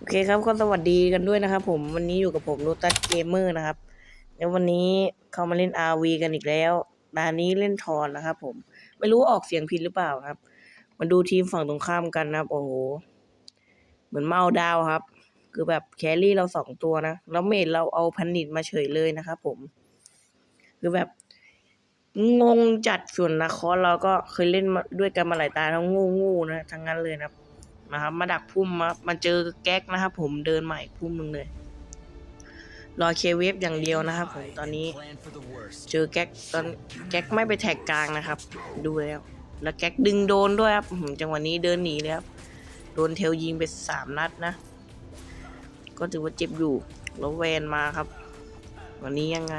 โอเคครับก็สวัสดีกันด้วยนะครับผมวันนี้อยู่กับผมโ o ตัสเกมเมอร์นะครับแล้ววันนี้เขามาเล่น RV กันอีกแล้วดานนี้เล่นทอนนะครับผมไม่รู้ออกเสียงผิดหรือเปล่าครับ มาดูทีมฝั่งตรงข้ามกันนะครับ โอ้โห เหมือนเมาดาวครับ คือแบบแครี่เราสองตัวนะแล้วเมดเราเอาพันนิดมาเฉยเลยนะครับผม คือแบบ งงจัดส่วนนาคอเราก็เคยเล่นมาด้วยกันมาหลายตาทั้งงูงูนะทั้งนั้นเลยนะครับ นะครับ มาดักพุ่มมามาเจอแก๊กนะครับ ผมเดินใหม่พุ่มหนึ่งเลยรอเคเวฟอย่างเดียวนะครับผมตอนนี้เจอแก๊กตอนแก๊กไม่ไปแท็กกลางนะครับ ดูแล้ว แล้วแก๊กดึงโดนด้วยครับอื้อหือจังหวะนี้เดินหนีเลยครับโดนเทลยิงไปสามนัดนะ ก็ถือว่าเจ็บอยู่แล้วแวนมาครับ วันนี้ยังไง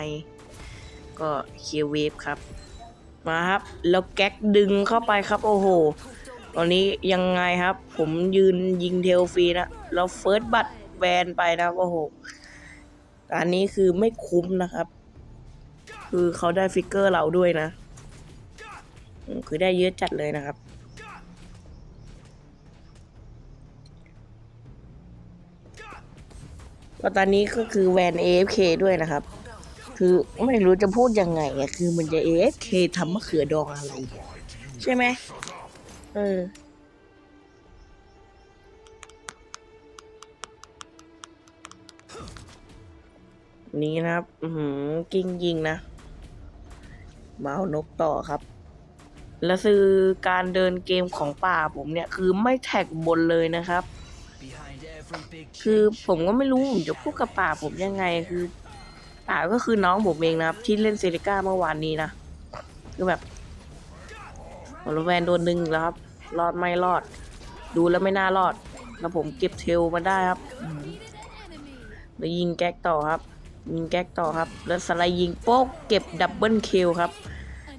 ก็เคลียร์เวฟครับมาครับ แล้วแก๊กดึงเข้าไปครับ โอ้โห ตอนนี้ยังไงครับ ผมยืนยิงเทลฟรีนะแล้วเฟิร์สบัตแวนไปนะโอ้โหอันนี้คือไม่คุ้มนะครับ คือเขาได้ฟิกเกอร์เราด้วยนะ คือได้เยอะจัดเลยนะครับก็ตอนนี้ก็คือแวน AFK ด้วยนะครับ คือไม่รู้จะพูดยังไงอะคือมันจะ AFK ทำมะเขือดองอะไร ใช่ไหม เออ นี้นะครับ อือหือกิ้งยิงนะ มาเอานกต่อครับ แล้วคือการเดินเกมของป่าผมเนี่ย คือไม่แท็กบนเลยนะครับ คือผมก็ไม่รู้ผมจะพูดกับป่าผมยังไงคือป่าก็คือน้องผมเองนะครับ ที่เล่นเซริก้าเมื่อวานนี้นะ คือแบบ โอลแวนโดนดึงแล้วครับ รอดไม่รอด ดูแล้วไม่น่ารอด แล้วผมเก็บเทลมาได้ครับมแล้วยิงแก๊กต่อครับ ยิงแก๊กต่อครับ แล้วสไลด์ยิงโป๊กเก็บดับเบิลเคิลครับ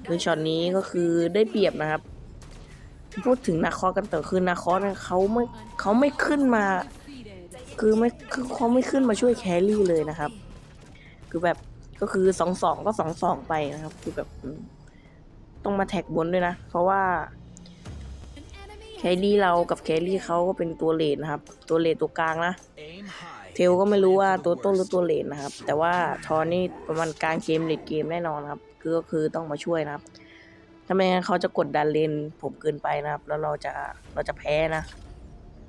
คือช็อตนี้ก็คือได้เปรียบนะครับ พูดถึงนาคอกันต่อคือนาคอเนี่ยเขาไม่เขาไม่ขึ้นมา คือไม่คือเขาไม่ขึ้นมาช่วยแครี่เลยนะครับ คือแบบก็คือสองสองก็สองสองไปนะครับ คือแบบ ต้องมาแท็กบนด้วยนะ เพราะว่าแครี่เรากับแครี่เขาก็เป็นตัวเลนนะครับ ตัวเลนตัวกลางนะ เทลก็ไม่รู้ว่าตัวต้นหรือตัวเลนนะครับ แต่ว่าทอนนี่ประมาณกลางเกมเลดเกมแน่นอนครับก็คือต้องมาช่วยนะครับถ้าไม่งั้นเขาจะกดดันเลนผมเกินไปนะครับ แล้วเราจะเราจะแพ้นะ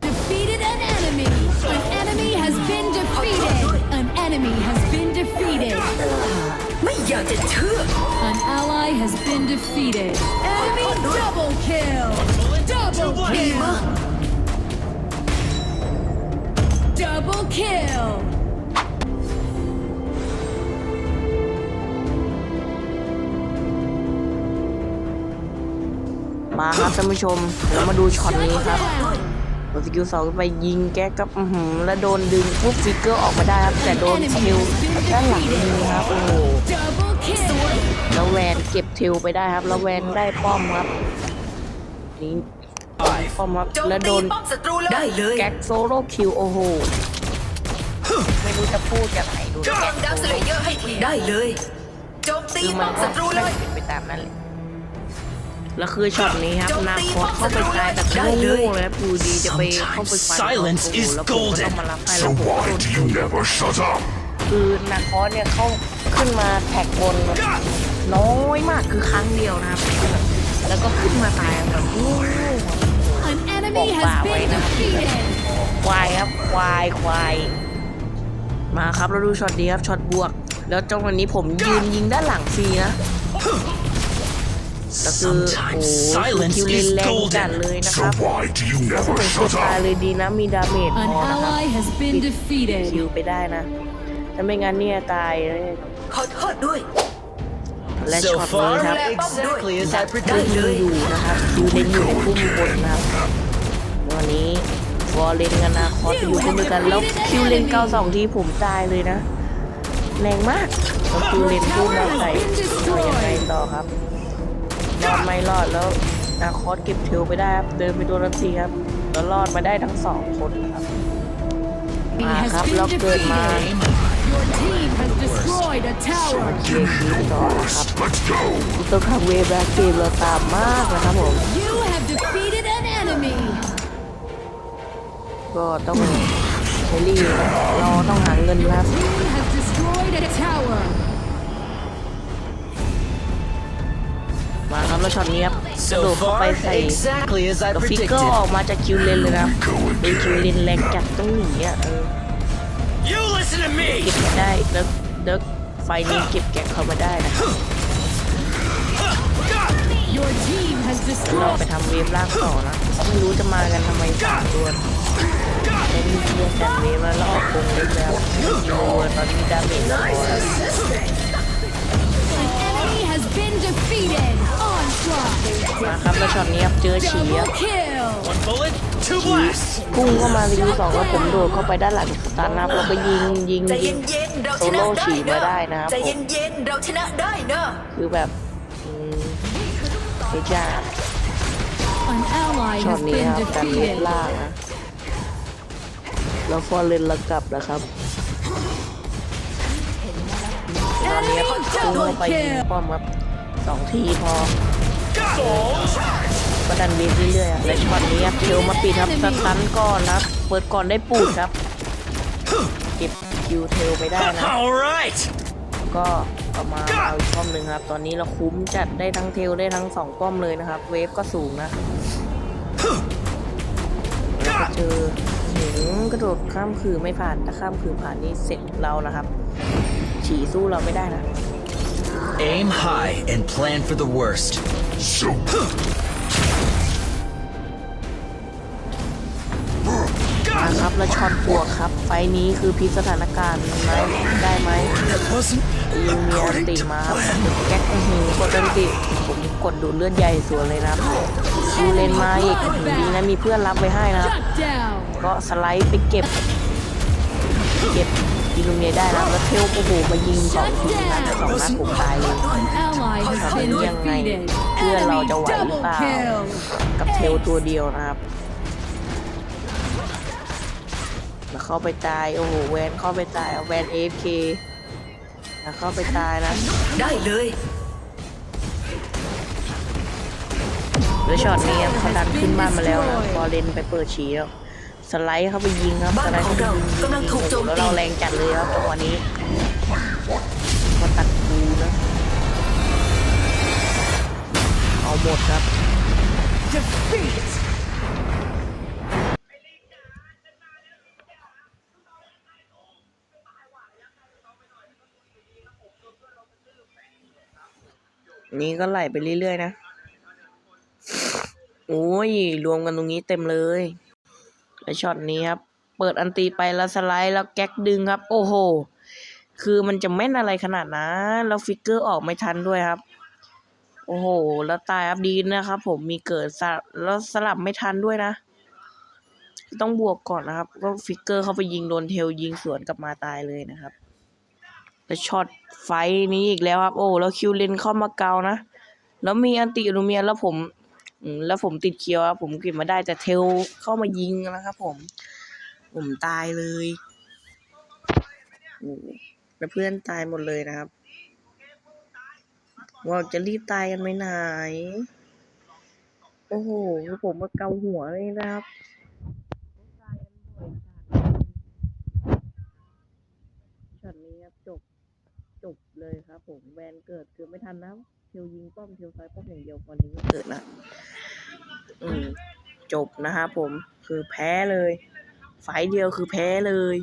Defeated an enemy. An enemy has been defeated. An enemy has been defeated. อยากจะเชื่อ An ally has been defeated. Enemy double kill. Double ดี kill. ก Double kill. มาครับท่านผู้ชมเรามาดูช็อตนี้ครับ Down. กดสกิลสองไปยิงแก๊กกับอือหือแล้วโดนดึงปุ๊บฟิกเกอร์ออกมาได้ครับ แต่โดนเทลด้านหลังยิงครับ โอ้โห Double. แล้วแวนเก็บเทลไปได้ครับ แล้วแวนได้ป้อมครับนี่ป้อมครับโจมแล้วตีโดนป้อมศัตรูเลยได้เลยแก๊กโซโล่คิวโอ้โหไม่รู้จะพูดยังไงดูโจแก๊มกดาวโซสเลโล่เยอร์ให้ทีได้เลยโจมตีคือป้มัอนมก็ศัตรูเลไม่ยเป็นไปตามนั้นเลยแล้วคือช็อตนี้ครับโจมนาตีคอสเข้าไปตายแบบได้เลยโง่ๆเลยครับอยู่ดีจะไปเข้าไปฟัน Silence โอ้โห is แล้วผมก็ golden ต้องมารับให้ So แล้วผมก็ why โดน do you never shut up? คือนาคอสเนี่ยเขาขึ้นมาแท็กบนแบบ น้อยมากคือครั้งเดียวนะครับคือแบบแล้วก็ขึ้นมาตายแบบโง่ An enemy has been defeated. ๆควายครับควายควายมาครับเราดูช็อตนี้ครับช็อตบวก แล้วจังหวะนี้ผมยืนยิงด้านหลังฟรีนะแล้วคือโอ้ Sometimes โห silence คิวเลน is แรงจัด golden. เลยนะค So รับ why do you ถ้า never ผมกด shut ตาย up? เลยดีนะมีดาเมจพ An อนะครับ ally has been defeated. คิวไปได้นะถ้าไม่งั้นเนี่ยตายเลยขอโทษด้วย และ So ช็อตนี้ far, ครับ exactly as I ได้ predicted. อยู่นะครับคิวเลนอยู่ในพุ่มบนนะครับวันนี้วอลเลนกันนะคอสไปอยู่พุ่มด้วยกันแล้วคิวเลนเก้าสองที่ผมตายเลยนะแรงมากแล้วคิวเลนพุ่มมาใส่เอายังไงต่อครับรอดไม่รอดแล้วนาคอสเก็บเทลไปได้ครับเดินไปโดนรันทีครับแล้วรอดมาได้ทั้งสองคนนะครับ He มา has ครับ been แล้วเกิดมา destroyed a tower. เกมนี้ต่อนะครับ Let's go. ต้องทำเวแบ็กเกมเราตามมากนะครับผม You have defeated an enemy. ก็ต้องเชอรี่เราต้องหาเงินนะครับ Team has destroyed a tower. มาครับแล้วช็อตนี้ครับกระ So โดดเข้าไป far, ใส่ exactly as I แล้วฟิกเกอ predicted. ร์ออกมาจากคิวเลนเลยนะครับเป็นคิวเลนแรงจัดต้องหนีอะเออ You listen to me! เก็บไม่ได้แล้วแล้ว ไฟนี้เก็บแกะเข้ามาได้นะ Your team has เรา destroyed. ไปทำเวฟล่างต่อนะไม่รู้จะมากันทำไมสามตัวแต่มีเพียงจัดเวฟแล้วแล้วออกโกงเล็กแล้วยิงรัวตอนนี้ดาเมจเราพอแล้ว An enemy has been defeated. Onslaught. มาครับแล้วช็อตนี้ครับเจอฉีค Double รับ kill. One bullet, two blasts! พุ่งเข้ามารีวิวสองแล้วผมโดดเข้าไปด้านหลังสตาร์นับแล้วก็ยิงยิงใจยิงเย็นๆเราโซชนะโล่ได้ฉีมานะได้นะครับใจผมเย็นๆเราชนะได้นะคือแบบอืมเฮ้ยจ้า An ally ช็อ has ตนี้ been ครับการเวฟ defeated. ล่างนะแล้วฟอร์เรนระกลับนะครับตอนนี้ครับพุ่งเข้าไปยิงป้อมครับสองทีพอ ก็ดันเวฟเรื่อยๆอะและช็อตนี้ครับเทลมาปิดครับสตันก่อนนะครับ เปิดก่อนได้ปูดครับ เก็บคิวเทลไปได้นะ Alright! ก็เอามาเอาอีกป้อมหนึ่งครับ ตอนนี้เราคุ้มจัดได้ทั้งเทลได้ทั้งสองป้อมเลยนะครับ เวฟก็สูงนะแล้วก็เจอหิงกระโดดข้ามคือไม่ผ่านถ้าข้ามคือผ่านนี่เสร็จเรานะครับ ฉี่สู้เราไม่ได้นะ Aim high and plan for the worst. ครับ แล้วช็อตบวกครับ ไฟล์นี้คือพลิกสถานการณ์ไหมได้ไหม Wasn't ยิงเมียติมาครับแก๊กอื้อหือกดดันติผมกดดูดเลือดใหญ่สวนเลยนะครับคิวเลนมาอีกอื้อหือดีนะมีเพื่อนรับไว้ให้นะครับ Shut down. ก็สไลด์ไปเก็บ เก็บอิลูเมียได้แล้วแล้วเทลโอ้โหมายิงสองทีนัดสองนัดผมตายเลย An ally has been defeated. Enemy Enemy double kill. กับเทลตัวเดียวนะครับ แล้ว เข้าไปตาย โอ้โหแวนเข้าไปตายเอาแวนเอฟเคแล้วเข้าไปตายนะ ได้เลยแล้วช็อตนี้เขาดันขึ้นบ้านมาแล้วนะพอเลนไปเปิดฉีแล้วสไลด์เข้าไปยิงครับบ้าสนไลด์ขอเข้างไปเรายิงกำลังถูกโจมแล้วตีเราแรงจัดเลยครับจังหวะนี้ก็ตัดกูนะเอาหมดครับ นี้ก็ไหลไปเรื่อยๆนะ โอ้ย รวมกันตรงนี้เต็มเลย และช็อตนี้ครับ เปิดอันตีไปแล้วสไลด์แล้วแก๊กดึงครับ โอ้โห คือมันจะแม่นอะไรขนาดนั้นแล้วฟิกเกอร์ออกไม่ทันด้วยครับ โอ้โห แล้วตายอัพดีนะครับ ผมมีเกิดสลับแล้วสลับไม่ทันด้วยนะ ต้องบวกก่อนนะครับ ก็ฟิกเกอร์เข้าไปยิงโดนเทลยิงสวนกลับมาตายเลยนะครับ แล้วช็อตไฟนี้อีกแล้วครับ โอ้แล้วคิวเลนเข้ามาเกานะ แล้วมีอันติอลูเมียแล้วผมแล้วผมติดเคียวครับผมเก็บมาได้แต่เทลเข้ามายิงนะครับผม ผมตายเลยโอ้แล้วเพื่อนตายหมดเลยนะครับ ว่าจะรีบตายกันไหมไหน โอ้โหผมมาเกาหัวเลยนะครับช็อตนี้ครับจบ จบเลยครับ ผมแวนเกิดคือไม่ทันนะเทียวยิงป้อมเทลซ้ายป้อมอย่างเดียวตอนนี้ก็เกิดนะอืมจบนะครับผมคือแพ้เลย ไฟเดียวคือแพ้เลย